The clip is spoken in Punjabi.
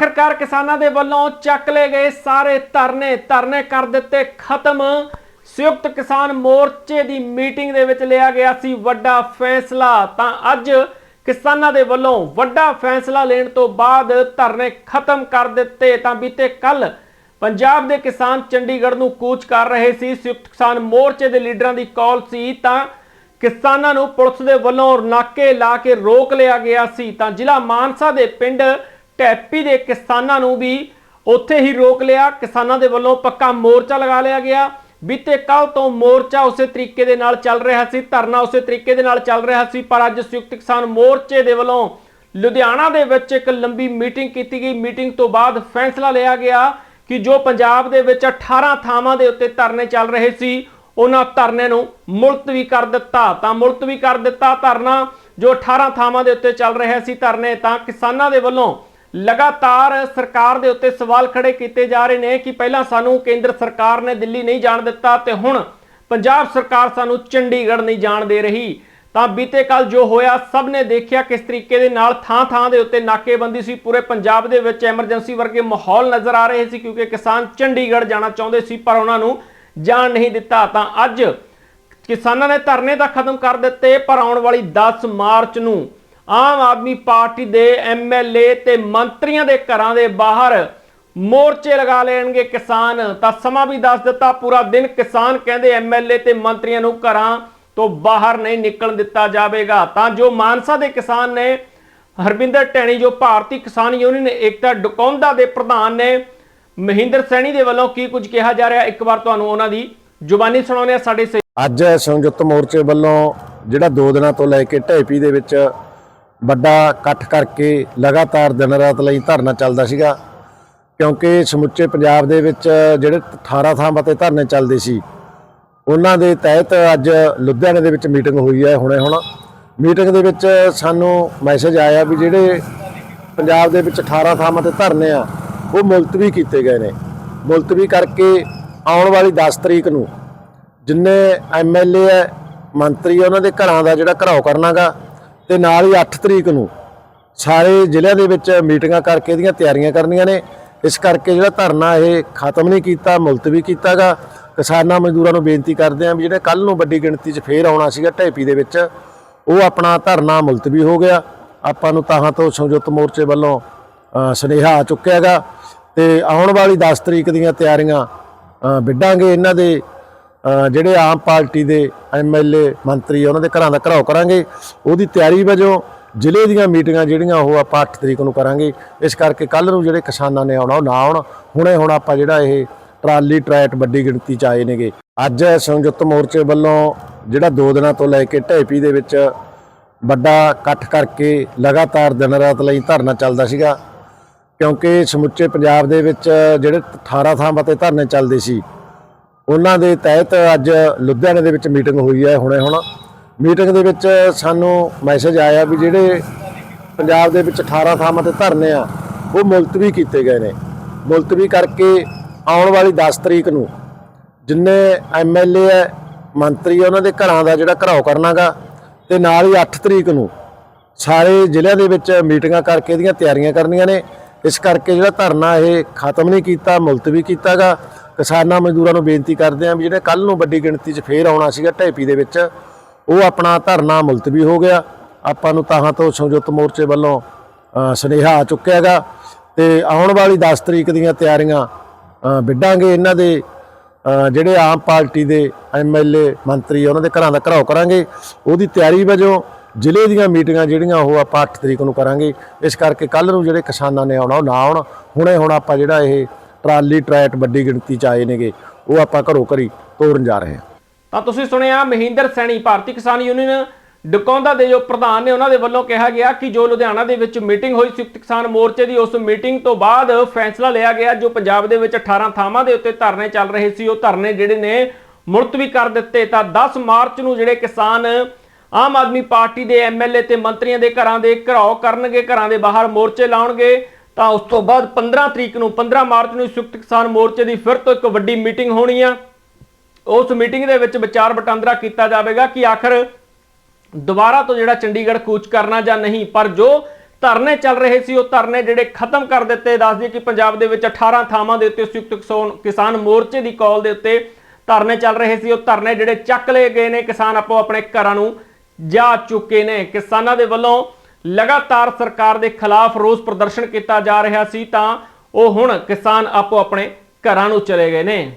ਆਖਰਕਾਰ ਕਿਸਾਨਾਂ ਦੇ ਵੱਲੋਂ ਚੱਕ ਲਏ ਗਏ ਸਾਰੇ ਧਰਨੇ ਧਰਨੇ ਕਰ ਦਿੱਤੇ ਖਤਮ। ਸੰਯੁਕਤ ਕਿਸਾਨ ਮੋਰਚੇ ਦੀ ਮੀਟਿੰਗ ਦੇ ਵਿੱਚ ਲਿਆ ਗਿਆ ਸੀ ਵੱਡਾ ਫੈਸਲਾ। ਤਾਂ ਅੱਜ ਕਿਸਾਨਾਂ ਦੇ ਵੱਲੋਂ ਵੱਡਾ ਫੈਸਲਾ ਲੈਣ ਤੋਂ ਬਾਅਦ ਧਰਨੇ ਖਤਮ ਕਰ ਦਿੱਤੇ। ਤਾਂ ਬੀਤੇ ਕੱਲ ਪੰਜਾਬ ਦੇ ਕਿਸਾਨ ਚੰਡੀਗੜ੍ਹ ਨੂੰ ਕੂਚ ਕਰ ਰਹੇ ਸੀ। ਸੰਯੁਕਤ ਕਿਸਾਨ ਮੋਰਚੇ ਦੇ ਲੀਡਰਾਂ ਦੀ ਕਾਲ ਸੀ। ਤਾਂ ਕਿਸਾਨਾਂ ਨੂੰ ਪੁਲਿਸ ਦੇ ਵੱਲੋਂ ਨਾਕੇ ਲਾ ਕੇ ਰੋਕ ਲਿਆ ਗਿਆ ਸੀ। ਤਾਂ ਜ਼ਿਲ੍ਹਾ ਮਾਨਸਾ ਦੇ ਪਿੰਡ ਟੈਪੀ ਦੇ ਕਿਸਾਨਾਂ ਨੂੰ ਵੀ ਉੱਥੇ ਹੀ ਰੋਕ ਲਿਆ। ਕਿਸਾਨਾਂ ਦੇ ਵੱਲੋਂ ਪੱਕਾ ਮੋਰਚਾ ਲਗਾ ਲਿਆ ਗਿਆ। ਬੀਤੇ ਕੱਲ ਤੋਂ ਮੋਰਚਾ ਉਸੇ ਤਰੀਕੇ ਦੇ ਨਾਲ ਚੱਲ ਰਿਹਾ ਸੀ, ਧਰਨਾ ਉਸੇ ਤਰੀਕੇ ਦੇ ਨਾਲ ਚੱਲ ਰਿਹਾ ਸੀ, ਪਰ ਅੱਜ ਸੰਯੁਕਤ ਕਿਸਾਨ ਮੋਰਚੇ ਦੇ ਵੱਲੋਂ ਲੁਧਿਆਣਾ ਦੇ ਵਿੱਚ ਇੱਕ ਲੰਬੀ ਮੀਟਿੰਗ ਕੀਤੀ ਗਈ। ਮੀਟਿੰਗ ਤੋਂ ਬਾਅਦ ਫੈਸਲਾ ਲਿਆ ਗਿਆ ਕਿ ਜੋ ਪੰਜਾਬ ਦੇ ਵਿੱਚ 18 ਥਾਵਾਂ ਦੇ ਉੱਤੇ ਧਰਨੇ ਚੱਲ ਰਹੇ ਸੀ, ਉਹਨਾਂ ਧਰਨੇ ਨੂੰ ਮੁਲਤਵੀ ਕਰ ਦਿੱਤਾ। ਤਾਂ ਮੁਲਤਵੀ ਕਰ ਦਿੱਤਾ ਧਰਨਾ। ਜੋ 18 ਥਾਵਾਂ ਦੇ ਉੱਤੇ ਚੱਲ ਰਿਹਾ ਸੀ ਧਰਨੇ, ਤਾਂ ਕਿਸਾਨਾਂ ਦੇ ਵੱਲੋਂ ਲਗਾਤਾਰ ਸਰਕਾਰ ਦੇ ਉੱਤੇ ਸਵਾਲ ਖੜੇ ਕੀਤੇ ਜਾ ਰਹੇ ਨੇ ਕਿ ਪਹਿਲਾਂ ਸਾਨੂੰ ਕੇਂਦਰ ਸਰਕਾਰ ਨੇ ਦਿੱਲੀ ਨਹੀਂ ਜਾਣ ਦਿੱਤਾ ਤੇ ਹੁਣ ਪੰਜਾਬ ਸਰਕਾਰ ਸਾਨੂੰ ਚੰਡੀਗੜ੍ਹ ਨਹੀਂ ਜਾਣ ਦੇ ਰਹੀ। ਤਾਂ ਬੀਤੇ ਕੱਲ ਜੋ ਹੋਇਆ, ਸਭ ਨੇ ਦੇਖਿਆ ਕਿਸ ਤਰੀਕੇ ਦੇ ਨਾਲ ਥਾਂ-ਥਾਂ ਦੇ ਉੱਤੇ ਨਾਕੇਬੰਦੀ ਸੀ। ਪੂਰੇ ਪੰਜਾਬ ਦੇ ਵਿੱਚ ਐਮਰਜੈਂਸੀ ਵਰਗੇ ਮਾਹੌਲ ਨਜ਼ਰ ਆ ਰਹੇ ਸੀ ਕਿਉਂਕਿ ਕਿਸਾਨ ਚੰਡੀਗੜ੍ਹ ਜਾਣਾ ਚਾਹੁੰਦੇ ਸੀ, ਪਰ ਉਹਨਾਂ ਨੂੰ ਜਾਣ ਨਹੀਂ ਦਿੱਤਾ। ਤਾਂ ਅੱਜ ਕਿਸਾਨਾਂ ਨੇ ਧਰਨੇ ਤਾਂ ਖਤਮ ਕਰ ਦਿੱਤੇ, ਪਰ ਆਉਣ ਵਾਲੀ 10 ਮਾਰਚ ਨੂੰ ਆਮ ਆਦਮੀ ਪਾਰਟੀ ਦੇ ਐਮਐਲਏ ਤੇ ਮੰਤਰੀਆਂ ਦੇ ਘਰਾਂ ਦੇ ਬਾਹਰ ਮੋਰਚੇ ਲਗਾ ਲੈਣਗੇ ਕਿਸਾਨ। ਤਾਂ ਸਮਾਂ ਵੀ ਦੱਸ ਦਿੱਤਾ, ਪੂਰਾ ਦਿਨ ਕਿਸਾਨ ਕਹਿੰਦੇ ਐਮਐਲਏ ਤੇ ਮੰਤਰੀਆਂ ਨੂੰ ਘਰਾਂ ਤੋਂ ਬਾਹਰ ਨਹੀਂ ਨਿਕਲਣ ਦਿੱਤਾ ਜਾਵੇਗਾ। ਤਾਂ ਜੋ ਮਾਨਸਾ ਦੇ ਕਿਸਾਨ ਨੇ ਹਰਬਿੰਦਰ ਟੈਣੀ, ਜੋ ਭਾਰਤੀ ਕਿਸਾਨ ਯੂਨੀਅਨ ਏਕਤਾ ਡਕੌਂਦਾ ਦੇ ਪ੍ਰਧਾਨ ਨੇ, ਮਹਿੰਦਰ ਸੈਣੀ ਦੇ ਵੱਲੋਂ ਕੀ ਕੁਝ ਕਿਹਾ ਜਾ ਰਿਹਾ? ਇੱਕ ਵਾਰ ਤੁਹਾਨੂੰ ਉਹਨਾਂ ਦੀ ਜ਼ੁਬਾਨੀ ਸੁਣਾਉਂਦੇ ਆ ਸਾਡੇ ਅੱਜ ਸੰਯੁਕਤ ਮੋਰਚੇ ਵੱਲੋਂ ਜਿਹੜਾ 2 ਦਿਨਾਂ ਤੋਂ ਲੈ ਕੇ ਢੇਪੀ ਦੇ ਵਿੱਚ ਵੱਡਾ ਇਕੱਠ ਕਰਕੇ ਲਗਾਤਾਰ ਦਿਨ ਰਾਤ ਲਈ ਧਰਨਾ ਚੱਲਦਾ ਸੀਗਾ, ਕਿਉਂਕਿ ਸਮੁੱਚੇ ਪੰਜਾਬ ਦੇ ਵਿੱਚ ਜਿਹੜੇ 18 ਥਾਵਾਂ ਤੇ ਧਰਨੇ ਚੱਲਦੇ ਸੀ, ਉਹਨਾਂ ਦੇ ਤਹਿਤ ਅੱਜ ਲੁਧਿਆਣੇ ਦੇ ਵਿੱਚ ਮੀਟਿੰਗ ਹੋਈ ਹੈ ਹੁਣੇ ਹੁਣ। ਮੀਟਿੰਗ ਦੇ ਵਿੱਚ ਸਾਨੂੰ ਮੈਸੇਜ ਆਇਆ ਵੀ ਜਿਹੜੇ ਪੰਜਾਬ ਦੇ ਵਿੱਚ 18 ਥਾਵਾਂ ਤੇ ਧਰਨੇ ਆ, ਉਹ ਮੁਲਤਵੀ ਕੀਤੇ ਗਏ ਨੇ। ਮੁਲਤਵੀ ਕਰਕੇ ਆਉਣ ਵਾਲੀ 10 ਤਰੀਕ ਨੂੰ ਜਿੰਨੇ ਐਮਐਲਏ ਹੈ, ਮੰਤਰੀ ਹੈ, ਉਹਨਾਂ ਦੇ ਘਰਾਂ ਦਾ ਜਿਹੜਾ ਘਰਾਓ ਕਰਨਾਗਾ ਤੇ ਨਾਲ ਹੀ 8 ਤਰੀਕ ਨੂੰ ਸਾਰੇ ਜ਼ਿਲ੍ਹਿਆਂ ਦੇ ਵਿੱਚ ਮੀਟਿੰਗਾਂ ਕਰਕੇ ਇਹਦੀਆਂ ਤਿਆਰੀਆਂ ਕਰਨੀਆਂ ਨੇ। ਇਸ ਕਰਕੇ ਜਿਹੜਾ ਧਰਨਾ ਇਹ ਖਤਮ ਨਹੀਂ ਕੀਤਾ ਮੁਲਤਵੀ ਕੀਤਾਗਾ। ਕਿਸਾਨਾਂ ਮਜ਼ਦੂਰਾਂ ਨੂੰ ਬੇਨਤੀ ਕਰਦੇ ਆਂ ਵੀ ਜਿਹੜੇ ਕੱਲ ਨੂੰ ਵੱਡੀ ਗਿਣਤੀ 'ਚ ਫੇਰ ਆਉਣਾ ਸੀਗਾ ਢੇਪੀ ਦੇ ਵਿੱਚ ਉਹ ਆਪਣਾ ਧਰਨਾ ਮੁਲਤਵੀ ਹੋ ਗਿਆ। ਆਪਾਂ ਨੂੰ ਤਾਹਾਂ ਤੋਂ ਸੰਯੁਕਤ ਮੋਰਚੇ ਵੱਲੋਂ ਸੁਨੇਹਾ ਆ ਚੁੱਕਿਆ ਹੈਗਾ ਤੇ ਆਉਣ ਵਾਲੀ 10 ਤਰੀਕ ਦੀਆਂ ਤਿਆਰੀਆਂ ਅ, ਵਿੱਢਾਂਗੇ। ਇਹਨਾਂ ਦੇ ਜਿਹੜੇ ਆਮ ਪਾਰਟੀ ਦੇ ਐਮਐਲਏ ਮੰਤਰੀ ਉਹਨਾਂ ਦੇ ਘਰਾਂ ਦਾ ਘਰਾਓ ਕਰਾਂਗੇ। ਉਹਦੀ ਤਿਆਰੀ ਵਜੋਂ ਜ਼ਿਲ੍ਹੇ ਦੀਆਂ ਮੀਟਿੰਗਾਂ ਜਿਹੜੀਆਂ ਉਹ ਆਪਾਂ 8 ਤਰੀਕ ਨੂੰ ਕਰਾਂਗੇ। ਇਸ ਕਰਕੇ ਕੱਲ ਨੂੰ ਜਿਹੜੇ ਕਿਸਾਨਾਂ ਨੇ ਆਉਣਾ, ਉਹ ਨਾ ਆਉਣ। ਹੁਣੇ ਹੁਣ ਆਪਾਂ ਜਿਹੜਾ ਇਹ ਟਰਾਲੀ ਟਰੈਟ ਵੱਡੀ ਗਿਣਤੀ ਚ ਆਏ ਨੇਗੇ। ਅੱਜ ਸੰਯੁਕਤ ਮੋਰਚੇ ਵੱਲੋਂ ਜਿਹੜਾ 2 ਦਿਨਾਂ ਤੋਂ ਲੈ ਕੇ ਢੇਪੀ ਦੇ ਵਿੱਚ ਵੱਡਾ ਇਕੱਠ ਕਰਕੇ ਲਗਾਤਾਰ ਦਿਨ ਰਾਤ ਲਈ ਧਰਨਾ ਚੱਲਦਾ ਸੀਗਾ। ਕਿਉਂਕਿ ਸਮੁੱਚੇ ਪੰਜਾਬ ਦੇ ਵਿੱਚ ਜਿਹੜੇ 18 ਥਾਵਾਂ ਤੇ ਧਰਨੇ ਚੱਲਦੇ ਸੀ ਉਹਨਾਂ ਦੇ ਤਹਿਤ ਅੱਜ ਲੁਧਿਆਣੇ ਦੇ ਵਿੱਚ ਮੀਟਿੰਗ ਹੋਈ ਹੈ ਹੁਣੇ ਹੁਣ। ਮੀਟਿੰਗ ਦੇ ਵਿੱਚ ਸਾਨੂੰ ਮੈਸੇਜ ਆਇਆ ਵੀ ਜਿਹੜੇ ਪੰਜਾਬ ਦੇ ਵਿੱਚ 18 ਥਾਵਾਂ ਤੇ ਧਰਨੇ ਆ, ਉਹ ਮੁਲਤਵੀ ਕੀਤੇ ਗਏ ਨੇ। ਮੁਲਤਵੀ ਕਰਕੇ ਆਉਣ ਵਾਲੀ 10 ਤਰੀਕ ਨੂੰ ਜਿੰਨੇ ਐਮਐਲਏ ਹੈ, ਮੰਤਰੀ ਹੈ, ਉਹਨਾਂ ਦੇ ਘਰਾਂ ਦਾ ਜਿਹੜਾ ਘਰਾਓ ਕਰਨਾਗਾ ਤੇ ਨਾਲ ਹੀ 8 ਤਰੀਕ ਨੂੰ ਸਾਰੇ ਜ਼ਿਲ੍ਹਿਆਂ ਦੇ ਵਿੱਚ ਮੀਟਿੰਗਾਂ ਕਰਕੇ ਇਹਦੀਆਂ ਤਿਆਰੀਆਂ ਕਰਨੀਆਂ ਨੇ। ਇਸ ਕਰਕੇ ਜਿਹੜਾ ਧਰਨਾ ਇਹ ਖਤਮ ਨਹੀਂ ਕੀਤਾ, ਮੁਲਤਵੀ ਕੀਤਾਗਾ ਕਿਸਾਨਾਂ ਮਜ਼ਦੂਰਾਂ ਨੂੰ ਬੇਨਤੀ ਕਰਦੇ ਆਂ ਵੀ ਜਿਹੜੇ ਕੱਲ ਨੂੰ ਵੱਡੀ ਗਿਣਤੀ 'ਚ ਫੇਰ ਆਉਣਾ ਸੀਗਾ ਢੇਪੀ ਦੇ ਵਿੱਚ, ਉਹ ਆਪਣਾ ਧਰਨਾ ਮੁਲਤਵੀ ਹੋ ਗਿਆ। ਆਪਾਂ ਨੂੰ ਤਾਹਾਂ ਤੋਂ ਸੰਯੁਕਤ ਮੋਰਚੇ ਵੱਲੋਂ ਸੁਨੇਹਾ ਆ ਚੁੱਕਿਆ ਹੈਗਾ। ਤੇ ਆਉਣ ਵਾਲੀ 10 ਤਰੀਕ ਦੀਆਂ ਤਿਆਰੀਆਂ ਵਿੱਢਾਂਗੇ ਇਹਨਾਂ ਦੇ ਜਿਹੜੇ ਆਮ ਪਾਰਟੀ ਦੇ ਐਮਐਲਏ ਮੰਤਰੀ ਉਹਨਾਂ ਦੇ ਘਰਾਂ ਦਾ ਘਰਾਓ ਕਰਾਂਗੇ। ਉਹਦੀ ਤਿਆਰੀ ਵਜੋਂ ਜ਼ਿਲ੍ਹੇ ਦੀਆਂ ਮੀਟਿੰਗਾਂ ਜਿਹੜੀਆਂ, ਉਹ ਆਪਾਂ 8 ਤਰੀਕ ਨੂੰ ਕਰਾਂਗੇ। ਇਸ ਕਰਕੇ ਕੱਲ ਨੂੰ ਜਿਹੜੇ ਕਿਸਾਨਾਂ ਨੇ ਆਉਣਾ, ਉਹ ਨਾ ਆਉਣ। ਹੁਣੇ ਹੁਣ ਆਪਾਂ ਜਿਹੜਾ ਇਹ ਟਰਾਲੀ ਟਰੈਟ ਵੱਡੀ ਗਿਣਤੀ ਚ ਆਏ ਨੇਗੇ। ਉਹ ਆਪਾਂ ਘਰੋਂ ਘਰੀ ਤੋਰਨ ਜਾ ਰਹੇ ਹਾਂ। ਤਾਂ ਤੁਸੀਂ ਸੁਣਿਆ, ਮਹਿੰਦਰ ਸੈਣੀ, ਭਾਰਤੀ ਕਿਸਾਨ ਯੂਨੀਅਨ ਡਕੌਂਦਾ ਦੇ ਜੋ ਪ੍ਰਧਾਨ ਨੇ, ਉਹਨਾਂ ਦੇ ਵੱਲੋਂ ਕਿਹਾ ਗਿਆ ਕਿ ਜੋ ਲੁਧਿਆਣਾ ਦੇ ਵਿੱਚ ਮੀਟਿੰਗ ਹੋਈ ਸੰਯੁਕਤ ਕਿਸਾਨ ਮੋਰਚੇ ਦੀ, ਉਸ ਮੀਟਿੰਗ ਤੋਂ ਬਾਅਦ ਫੈਸਲਾ ਲਿਆ ਗਿਆ, ਜੋ ਪੰਜਾਬ ਦੇ ਵਿੱਚ 18 ਥਾਵਾਂ ਦੇ ਉੱਤੇ ਧਰਨੇ ਚੱਲ ਰਹੇ ਸੀ। ਉਹ ਧਰਨੇ ਜਿਹੜੇ ਨੇ, ਮੁਲਤਵੀ ਕਰ ਦਿੱਤੇ। ਤਾਂ 10 ਮਾਰਚ ਨੂੰ ਜਿਹੜੇ ਕਿਸਾਨ ਆਮ ਆਦਮੀ ਪਾਰਟੀ ਦੇ ਐਮਐਲਏ ਤੇ ਮੰਤਰੀਆਂ ਦੇ ਘਰਾਂ ਦੇ ਘਰਾਓ ਕਰਨਗੇ, ਘਰਾਂ ਦੇ ਬਾਹਰ ਮੋਰਚੇ ਲਾਉਣਗੇ ਤਾਂ ਉਸ ਤੋਂ ਬਾਅਦ 15 ਤਰੀਕ ਨੂੰ 15 ਮਾਰਚ ਨੂੰ ਸੰਯੁਕਤ ਕਿਸਾਨ ਮੋਰਚੇ ਦੀ ਫਿਰ ਤੋਂ ਇੱਕ ਵੱਡੀ ਮੀਟਿੰਗ ਹੋਣੀ ਆ। ਉਸ ਮੀਟਿੰਗ ਦੇ ਵਿੱਚ ਵਿਚਾਰ ਵਟਾਂਦਰਾ ਕੀਤਾ ਜਾਵੇਗਾ ਕਿ ਆਖਰ ਦੁਬਾਰਾ ਤੋਂ ਜਿਹੜਾ ਚੰਡੀਗੜ੍ਹ ਕੂਚ ਕਰਨਾ ਜਾਂ ਨਹੀਂ, ਪਰ ਜੋ ਧਰਨੇ ਚੱਲ ਰਹੇ ਸੀ, ਉਹ ਧਰਨੇ ਜਿਹੜੇ ਖਤਮ ਕਰ ਦਿੱਤੇ। ਦੱਸਦੀ ਕਿ ਪੰਜਾਬ ਦੇ ਵਿੱਚ 18 ਥਾਵਾਂ ਦੇ ਉੱਤੇ ਸੰਯੁਕਤ ਕਿਸਾਨ- ਕਿਸਾਨ ਮੋਰਚੇ ਦੀ ਕਾਲ ਦੇ ਉੱਤੇ ਧਰਨੇ ਚੱਲ ਰਹੇ ਸੀ। ਉਹ ਧਰਨੇ ਜਿਹੜੇ ਚੱਕ ਲਏ ਗਏ ਨੇ, ਕਿਸਾਨ ਆਪੋ ਆਪਣੇ ਘਰਾਂ ਨੂੰ ਜਾ ਚੁੱਕੇ ਨੇ। ਕਿਸਾਨਾਂ ਦੇ ਵੱਲੋਂ ਲਗਾਤਾਰ ਸਰਕਾਰ ਦੇ ਖਿਲਾਫ ਰੋਸ ਪ੍ਰਦਰਸ਼ਨ ਕੀਤਾ ਜਾ ਰਿਹਾ ਸੀ ਤਾਂ ਉਹ ਹੁਣ ਕਿਸਾਨ ਆਪੋ ਆਪਣੇ ਘਰਾਂ ਨੂੰ ਚਲੇ ਗਏ ਨੇ।